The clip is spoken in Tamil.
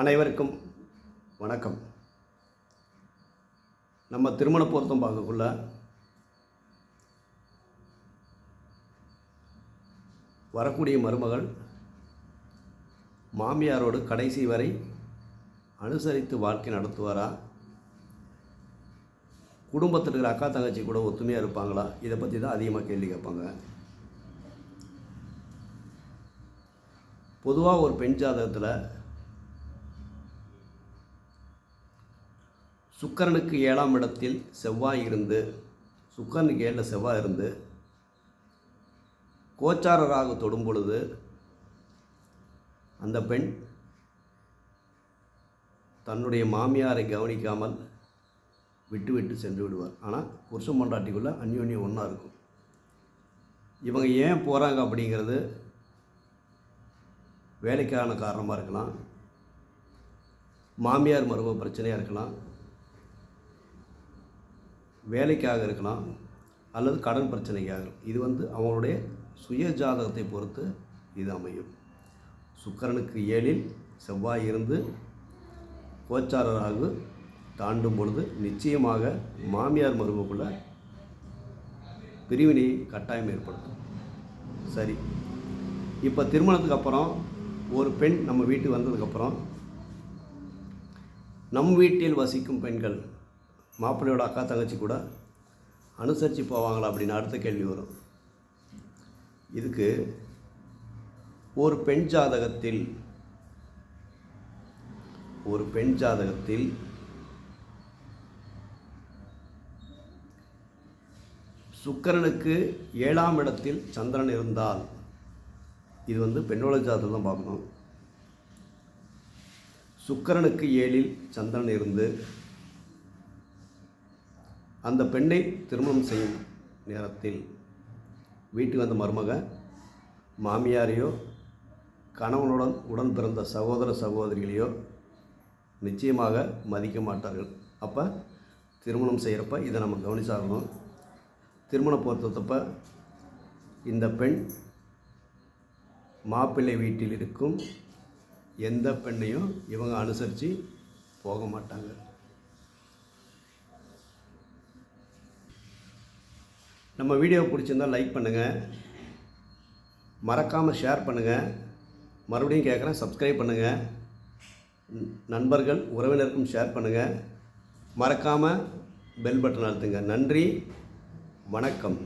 அனைவருக்கும் வணக்கம். நம்ம திருமண பொருத்தம் பார்க்கக்குள்ள வரக்கூடிய மருமகள் மாமியாரோடு கடைசி வரை அனுசரித்து வாழ்க்கை நடத்துவாரா? குடும்பத்தில் இருக்கிற அக்கா தங்கச்சி கூட ஒத்துமையாக இருப்பாங்களா? இதை பற்றி தான் அதிகமாக கேள்வி கேட்பாங்க. பொதுவாக ஒரு பெண் ஜாதகத்தில் சுக்கரனுக்கு ஏழாம் இடத்தில் செவ்வாய் இருந்து சுக்கரனுக்கு ஏழில் செவ்வாய் இருந்து கோச்சார ராகு தொடும் பொழுது அந்த பெண் தன்னுடைய மாமியாரை கவனிக்காமல் விட்டு விட்டு சென்று விடுவார். ஆனால் புருஷன் பொண்டாட்டிக்குள்ளே அந்யோன்யம் ஒன்றா இருக்கும். இவங்க ஏன் போகிறாங்க அப்படிங்கிறது வேலைக்கான காரணமாக இருக்கலாம். மாமியார் மருமக பிரச்சனையாக இருக்கலாம். வேலைக்காக இருக்கலாம் அல்லது கடன் பிரச்சனைக்காக இருக்கலாம். இது வந்து அவங்களுடைய சுய ஜாதகத்தை பொறுத்து இது அமையும். சுக்கரனுக்கு ஏழில் செவ்வாய் இருந்து கோச்சாரராக தாண்டும் பொழுது நிச்சயமாக மாமியார் மருமக்குள்ள பிரிவினை கட்டாயம் ஏற்படுத்தும். சரி. இப்போ திருமணத்துக்கு அப்புறம் ஒரு பெண் நம்ம வீட்டுக்கு வந்ததுக்கப்புறம் நம் வீட்டில் வசிக்கும் பெண்கள் மாப்பிள்ளையோட அக்கா தங்கச்சி கூட அனுசரித்து போவாங்களா அப்படின்னு அடுத்த கேள்வி வரும். இதுக்கு ஒரு பெண் ஜாதகத்தில் ஒரு பெண் ஜாதகத்தில் சுக்கரனுக்கு ஏழாம் இடத்தில் சந்திரன் இருந்தால் இது வந்து பெண்ணோட ஜாதகம் தான் பார்க்கணும். சுக்கரனுக்கு ஏழில் சந்திரன் இருந்து அந்த பெண்ணை திருமணம் செய்யும் நேரத்தில் வீட்டுக்கு வந்த மருமக மாமியாரையோ கணவனுடன் உடன் பிறந்த சகோதர சகோதரிகளையோ நிச்சயமாக மதிக்க மாட்டார்கள். அப்போ திருமணம் செய்கிறப்ப இதை நம்ம கவனிச்சாகணும். திருமண பொருத்தத்தப்ப இந்த பெண் மாப்பிள்ளை வீட்டில் இருக்கும் எந்த பெண்ணையும் இவங்க அனுசரித்து போக மாட்டாங்க. நம்ம வீடியோ பிடிச்சிருந்தால் லைக் பண்ணுங்கள் மறக்காமல் ஷேர் பண்ணுங்கள் மறுபடியும் கேட்குறேன் சப்ஸ்கிரைப் பண்ணுங்கள் நண்பர்கள் உறவினருக்கும் ஷேர் பண்ணுங்கள் மறக்காமல் பெல் பட்டன் அழுத்துங்க. நன்றி வணக்கம்.